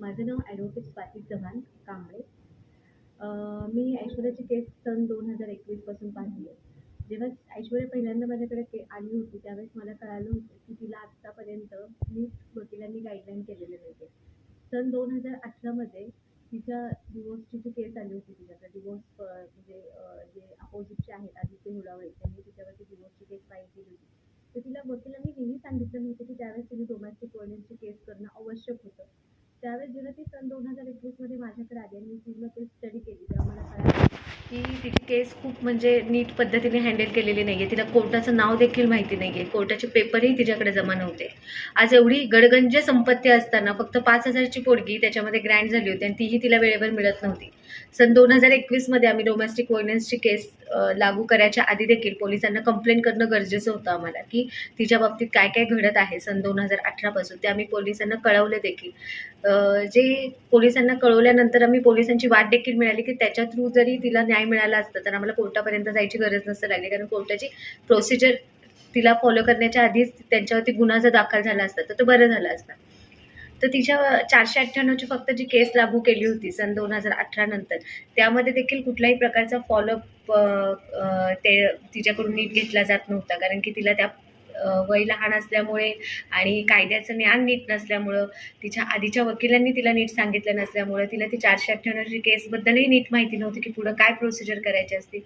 माझं नाव ॲडव्होकेट स्वाती चव्हाण कांबळे. मी ऐश्वर्याची केस सन दोन हजार एकवीसपासून पाहिली आहे. जेव्हा ऐश्वर्या पहिल्यांदा माझ्याकडे के आली होती त्यावेळेस मला कळालं होतं की तिला आत्तापर्यंत नीट वकिलांनी गाईडलाईन केलेलं नाही आहे सन दोन हजार अठरामध्ये तिच्या डिवोर्सची जी केस आली होती तिच्याकडे डिवोर्स म्हणजे अं, जे अपोजिटचे आहेत आदित्य हुडावळे त्यांनी तिच्यावरती डिवोर्सची केस फाईल केली होती तर तिला वकिलांनी नेहमी सांगितलं नव्हतं की त्यावेळेस तिने डोमेस्टिक व्हायलन्सची केस करणं आवश्यक होतं त्यावेळेस जेव्हा ती सन दोन हजार एकवीसमध्ये माझ्याकडे आली स्टडी केली तेव्हा मला की तिची केस खूप म्हणजे नीट पद्धतीने हँडल केलेली नाही आहे तिला कोर्टाचं नाव देखील माहिती नाही आहे कोर्टाचे पेपरही तिच्याकडे जमा नव्हते. आज एवढी गडगंज संपत्ती असताना फक्त पाच हजारची पोडगी त्याच्यामध्ये ग्रँड झाली होती आणि तीही तिला वेळेवर मिळत नव्हती. सन दोन हजार एकवीसमध्ये आम्ही डोमेस्टिक व्हायलन्सची केस लागू करायच्या आधी देखील पोलिसांना कंप्लेंट करणं गरजेचं होतं आम्हाला की तिच्या बाबतीत काय काय घडत आहे सन दोन हजार अठरापासून ते आम्ही पोलिसांना कळवलं देखील. जे पोलिसांना कळवल्यानंतर आम्ही पोलिसांची वाट देखील मिळाली की त्याच्या थ्रू जरी तिला न्याय मिळाला असता तर आम्हाला कोर्टापर्यंत जायची गरज नसतं लागली. कारण कोर्टाची प्रोसिजर तिला फॉलो करण्याच्या आधीच त्यांच्यावरती गुन्हा जर दाखल झाला असता तर तो बरं झालं असतं तर तिच्या चारशे अठ्ठ्याण्णवची फक्त जी केस लागू केली होती सन दोन हजार अठरा नंतर त्यामध्ये देखील कुठल्याही प्रकारचा फॉलोअप ते तिच्याकडून नीट घेतला जात नव्हता. कारण की तिला त्या वय लहान असल्यामुळे आणि कायद्याचं ज्ञान नीट नसल्यामुळं तिच्या आधीच्या वकिलांनी तिला नीट सांगितलं नसल्यामुळं तिला ती चारशे अठ्ठ्याण्णवची केसबद्दलही नीट माहिती नव्हती की पुढं काय प्रोसिजर करायची असते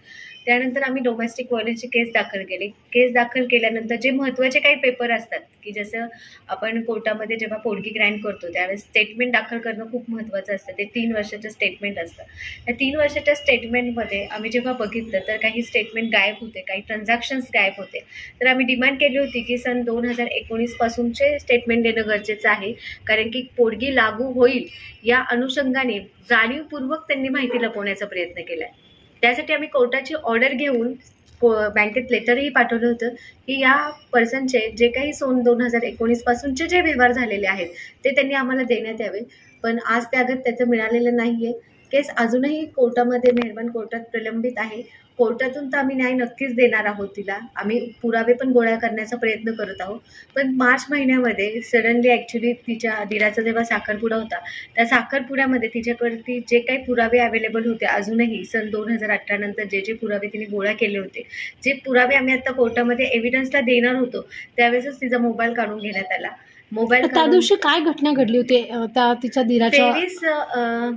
त्यानंतर आम्ही डोमेस्टिक व्हायलन्सची केस दाखल केली. केस दाखल केल्यानंतर जे महत्त्वाचे काही पेपर असतात की जसं आपण कोर्टामध्ये जेव्हा पोडगी ग्रँड करतो त्यावेळेस स्टेटमेंट दाखल करणं खूप महत्त्वाचं असतं. ते तीन वर्षाचं स्टेटमेंट असतं. त्या तीन वर्षाच्या स्टेटमेंटमध्ये आम्ही जेव्हा बघितलं तर काही स्टेटमेंट गायब होते काही ट्रान्झॅक्शन्स गायब होते. तर आम्ही डिमांड केली होती की सन दोन हजार एकोणीसपासूनचे स्टेटमेंट देणं गरजेचं आहे. कारण की पोडगी लागू होईल या अनुषंगाने जाणीवपूर्वक त्यांनी माहिती लपवण्याचा प्रयत्न केला आहे त्यासाठी आम्ही कोर्टाची ऑर्डर घेऊन को बँकेत लेटरही पाठवलं होतं की या पर्सनचे जे काही सोन दोन हजार एकोणीसपासूनचे जे व्यवहार झालेले आहेत ते त्यांनी आम्हाला देण्यात यावे. पण आज त्यागत त्याचं मिळालेलं नाही आहे केस अजूनही कोर्टामध्ये मेहरबान कोर्टात प्रलंबित आहे. कोर्टातून तर आम्ही न्याय नक्कीच देणार आहोत तिला. आम्ही पुरावे पण गोळा करण्याचा प्रयत्न करत आहोत. पण मार्च महिन्यामध्ये सडनली ॲक्च्युली तिच्या दिराचा जेव्हा साखरपुडा होता त्या साखरपुड्यामध्ये तिच्याकडती जे काही पुरावे अवेलेबल होते अजूनही सन दोन हजार अठरा नंतर जे जे पुरावे तिने गोळा केले होते जे पुरावे आम्ही आत्ता कोर्टामध्ये एव्हिडन्सला देणार होतो त्यावेळेसच तिचा मोबाईल काढून घेण्यात आला. मोबाईल त्या दिवशी काय घटना घडली होती? त्या तिच्या दिराच्या तेवीस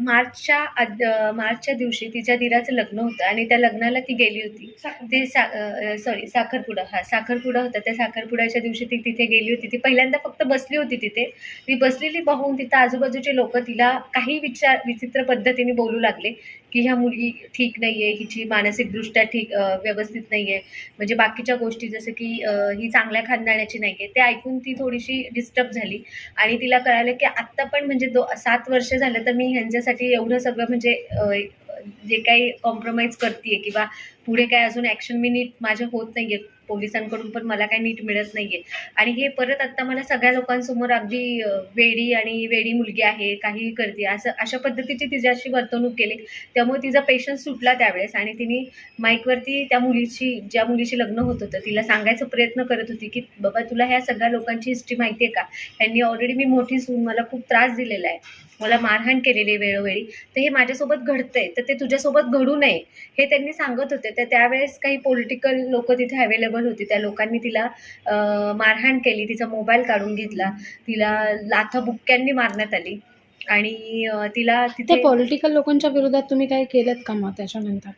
मार्चच्या मार्चच्या दिवशी तिच्या दिराचं लग्न होतं आणि त्या लग्नाला ती गेली होती. ती सॉरी साखरपुडा. हा साखरपुडा होता. त्या साखरपुड्याच्या दिवशी ती तिथे गेली होती. ती पहिल्यांदा फक्त बसली होती तिथे. ती बसलेली पाहून तिथं आजूबाजूचे लोक तिला काही विचार विचित्र पद्धतीने बोलू लागले. की ह्या मुलगी ठीक नाही आहे हिची मानसिकदृष्ट्या ठीक व्यवस्थित नाही आहे म्हणजे बाकीच्या गोष्टी जसं की ही चांगल्या खानदाण्याची नाही आहे ते ऐकून ती थोडीशी डिस्टर्ब झाली. आणि तिला कळालं की आत्ता पण म्हणजे दो सात वर्ष झालं तर मी ह्यांच्यासाठी एवढं सगळं म्हणजे जे काही कॉम्प्रोमाइज करते किंवा पुढे काय अजून ॲक्शन मी नीट माझ्या होत नाही आहे पोलिसांकडून पण मला काही नीट मिळत नाही आहे आणि हे परत आत्ता मला सगळ्या लोकांसमोर अगदी वेडी आणि वेडी मुलगी आहे काही करते असं अशा पद्धतीची तिच्याशी वर्तणूक केली. त्यामुळे तिचा पेशन्स सुटला त्यावेळेस आणि तिने माईकवरती त्या मुलीची ज्या मुलीशी लग्न होत होतं तिला सांगायचा प्रयत्न करत होती की बाबा तुला ह्या सगळ्या लोकांची हिस्ट्री माहिती आहे का? यांनी ऑलरेडी मी मोठी सून मला खूप त्रास दिलेला आहे. मला मारहाण केलेली आहे वेळोवेळी. तर हे माझ्यासोबत घडतंय. तर ते तुझ्यासोबत घडू नये. हे त्यांनी सांगत होते. तर त्यावेळेस काही पॉलिटिकल लोक तिथे अवेलेबल होती त्या लोकांनी तिला मारहाण केली तिचा मोबाईल काढून घेतला तिला लाथाबुक्क्यांनी मारण्यात आली. आणि तिला तिथे पॉलिटिकल लोकांच्या विरोधात तुम्ही काय केलं का मग त्याच्यानंतर?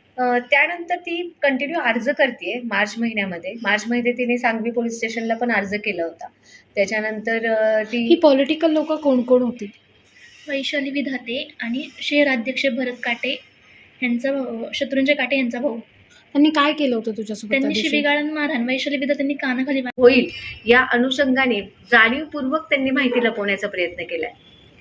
त्यानंतर ती कंटिन्यू अर्ज करते मार्च महिन्यामध्ये. मार्च मध्ये तिने सांगवी पोलीस स्टेशनला पण अर्ज केला होता. त्याच्यानंतर अ, ही ती पॉलिटिकल लोक कोण कोण होती? वैशाली विधाते आणि शहराध्यक्ष भरत काटे यांचा भाऊ- शत्रुंजय काटे यांचा भाऊ. त्यांनी काय केलं होतं तुझ्यासोबत त्या त्यांनी दिवशी? मारहाण वैशाली विधात्यांनी कानाखाली होईल. या अनुषंगाने जाणीवपूर्वक त्यांनी माहिती लपवण्याचा प्रयत्न केलाय.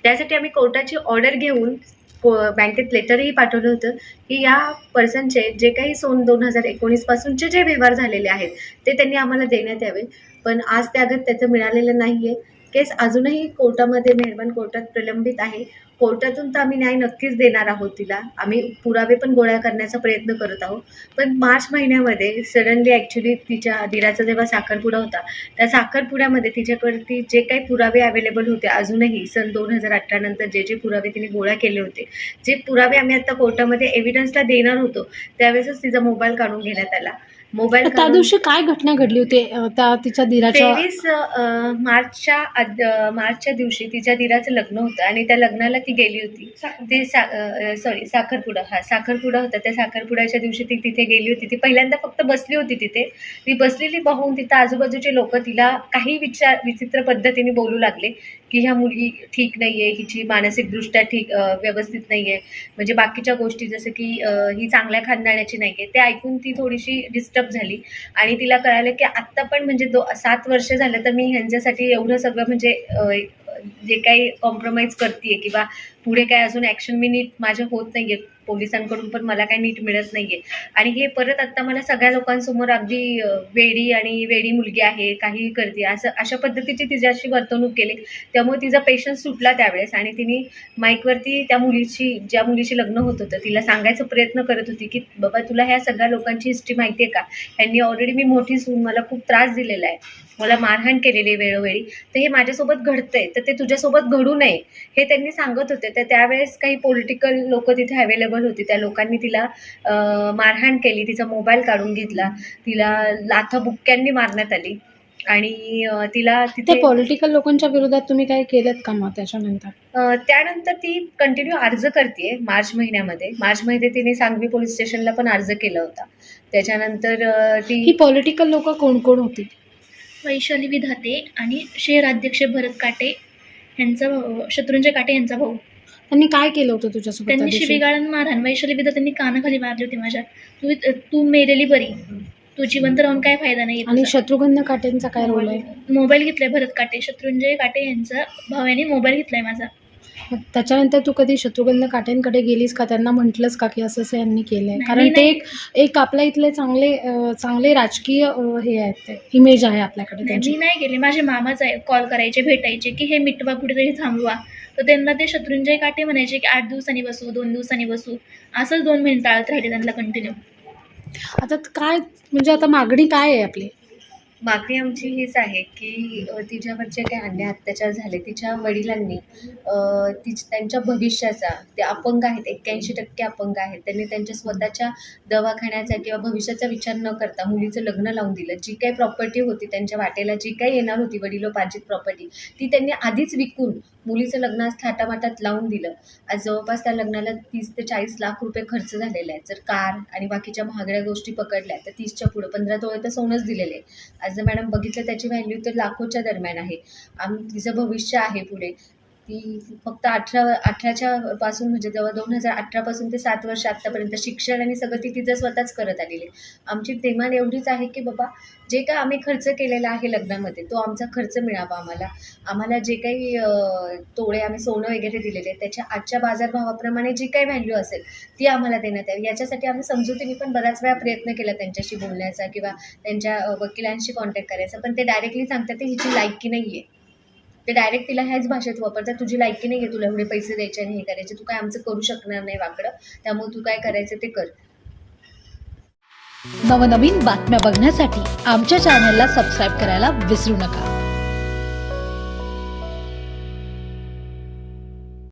त्यासाठी आम्ही कोर्टाची ऑर्डर घेऊन को बँकेत लेटरही पाठवलं होतं की या पर्सनचे जे काही सोन दोन हजार एकोणीसपासूनचे जे व्यवहार झालेले आहेत ते त्यांनी आम्हाला देण्यात यावे. पण आज त्यागत त्याचं मिळालेलं नाही आहे केस अजूनही कोर्टामध्ये मेहरबान कोर्टात प्रलंबित आहे. कोर्टातून तर आम्ही न्याय नक्कीच देणार आहोत तिला. आम्ही पुरावे पण गोळा करण्याचा प्रयत्न करत आहोत. पण मार्च महिन्यामध्ये सडनली ॲक्च्युली तिच्या दिराचा जेव्हा साखरपुडा होता त्या साखरपुड्यामध्ये तिच्याकडती जे काही पुरावे अवेलेबल होते अजूनही सन दोन हजार अठरा नंतर जे जे पुरावे तिने गोळा केले होते जे पुरावे आम्ही आता कोर्टामध्ये एव्हिडन्सला देणार होतो त्यावेळेसच तिचा मोबाईल काढून घेण्यात आला. मोबाईल त्या दिवशी काय घटना घडली होती? त्या तिच्या दिराच्या तेवीस मार्चच्या आद- अ, मार्चच्या दिवशी तिच्या दिराचं लग्न होतं आणि त्या लग्नाला ती गेली होती. ती सा सॉरी साखरपुडा. हा साखरपुडा होता. त्या साखरपुड्याच्या दिवशी ती तिथे गेली होती. ती पहिल्यांदा फक्त बसली होती तिथे. ती बसलेली पाहून तिथं आजूबाजूचे लोक तिला काही विचार विचित्र पद्धतीने बोलू लागले की ह्या मुलगी ठीक नाही आहे हिची मानसिकदृष्ट्या ठीक अ, व्यवस्थित नाही आहे म्हणजे बाकीच्या गोष्टी जसं की अ, ही चांगल्या खानदाण्याची नाही आहे ते ऐकून ती थोडीशी डिस्टर्ब झाली. आणि तिला कळालं की आत्ता पण म्हणजे दो सात वर्ष झालं तर मी ह्यांच्यासाठी एवढं सगळं म्हणजे जे काही कॉम्प्रोमाइज करते किंवा पुढे काय अजून ॲक्शन मी नीट माझ्या होत नाही आहे पोलिसांकडून पण मला काही नीट मिळत नाहीये. आणि हे परत आता मला सगळ्या लोकांसमोर अगदी वेडी आणि वेडी मुलगी आहे काही करते असं अशा पद्धतीची तिच्याशी वर्तणूक केली. त्यामुळे तिचा पेशन्स सुटला त्यावेळेस आणि तिने माईकवरती त्या मुलीची ज्या मुलीशी लग्न होत होतं तिला सांगायचा प्रयत्न करत होती की बाबा तुला ह्या सगळ्या लोकांची हिस्ट्री माहिती आहे का? ह्यांनी ऑलरेडी मी मोठी सून मला खूप त्रास दिलेला आहे. मला मारहाण केलेली आहे वेळोवेळी. तर हे माझ्यासोबत घडतंय. तर ते तुझ्यासोबत घडू नये. हे त्यांनी सांगत होते. तर त्यावेळेस काही पॉलिटिकल लोक तिथे अवेलेबल होती. त्या लोकांनी तिला मारहाण केली. तिचा मोबाईल काढून घेतला. तिला लाथाबुक्क्यांनी मारण्यात आली. आणि तिला तिथे पॉलिटिकल लोकांच्या विरोधात तुम्ही काय केलं का मग त्याच्यानंतर? त्यानंतर ती कंटिन्यू अर्ज करते मार्च महिन्यामध्ये. मार्च मध्ये तिने सांगवी पोलीस स्टेशनला पण अर्ज केला होता. त्याच्यानंतर अ, ही ती पॉलिटिकल लोक कोण कोण होती? वैशाली विधाते आणि शहर अध्यक्ष भरत काटे यांचा भाऊ- शत्रुंजय काटे यांचा भाऊ. त्यांनी काय केलं होतं तुझ्यासोबत त्या त्यांनी दिवशी? शिवीगाळ आणि मारहाण वैशाली विधातेंनी कानाखाली मारली होती माझ्या. तू तू मेलेली बरी. तू जिवंत राहून काय फायदा नाही आणि शत्रुघ्न काटेंचा काय रोल आहे? मोबाईल घेतलाय भरत काटे. शत्रुंजय काटे यांचा भावाने मोबाईल घेतलाय माझा. मग त्याच्यानंतर तू कधी शत्रुघ्न काटेंकडे गेलीस का? त्यांना म्हटलंस का की असं असं यांनी केलंय? नाही, कारण ते नाही. एक एक आपल्या इथले चांगले अं, चांगले राजकीय अं, हे आहेत ते. इमेज आहे आपल्याकडे नाही, त्यांची. मी नाही गेले माझे मामाच आहे. कॉल करायचे भेटायचे की हे मिटवा कुठेतरी थांबवा. तर त्यांना ते शत्रुंजय काटे म्हणायचे की आठ दिवसांनी बसू दोन दिवसांनी बसू. असंच दोन महिने टाळत राहिले त्यांना कंटिन्यू आता काय म्हणजे आता मागणी काय आहे आपली? मागणी आमची हीच आहे की तिच्यावर जे काही अन्याय अत्याचार झाले तिच्या वडिलांनी तिच त्यांच्या भविष्याचा ते अपंग आहेत एक्क्याऐंशी टक्के अपंग आहेत. त्यांनी त्यांच्या स्वतःच्या दवाखान्याचा किंवा भविष्याचा विचार न करता मुलीचं लग्न लावून दिलं. जी काही प्रॉपर्टी होती त्यांच्या वाटेला जी काही येणार होती वडिलोपार्जित प्रॉपर्टी ती त्यांनी आधीच विकून मुलीचं लग्न आज थाटामाटात लावून दिलं. आज जवळपास त्या लग्नाला तीस ते चाळीस लाख रुपये खर्च झालेला आहे. जर कार आणि बाकीच्या महागड्या गोष्टी पकडल्या तर तीसच्या पुढं पंधरा तोळे तर सोनंच दिलेलं आहे आज जर मॅडम बघितलं त्याची व्हॅल्यू तर लाखोच्या दरम्यान आहे. आम तिचं भविष्य आहे पुढे. ती फक्त अठरा अठराच्या पासून म्हणजे जेव्हा दोन हजार अठरापासून ते सात वर्ष आत्तापर्यंत शिक्षण आणि सगळं ती तिचं स्वतःच करत आलेली आहे. आमची डिमांड एवढीच आहे की बाबा जे काय आम्ही खर्च केलेला आहे लग्नामध्ये तो आमचा खर्च मिळावा आम्हाला. आम्हाला जे काही तोळे आम्ही सोनं वगैरे दिलेले आहे त्याच्या आजच्या बाजारभावाप्रमाणे जी काही व्हॅल्यू असेल ती आम्हाला देण्यात यावी. याच्यासाठी आम्ही समजुतीने पण बऱ्याच वेळा प्रयत्न केला त्यांच्याशी बोलण्याचा किंवा त्यांच्या वकिलांशी कॉन्टॅक्ट करायचा पण ते डायरेक्टली सांगतात ते हिची लायकी नाही आहे ते डायरेक्ट तिला ह्याच भाषेत वापरतात तुझी लायकी नाही आहे तुला एवढे पैसे द्यायचे आणि हे करायचे तू काय आमचं करू शकणार नाही वाकडं त्यामुळे तू काय करायचं ते कर. नवनवीन बातम्या बघण्यासाठी आमच्या चॅनलला सबस्क्राईब करायला विसरू नका.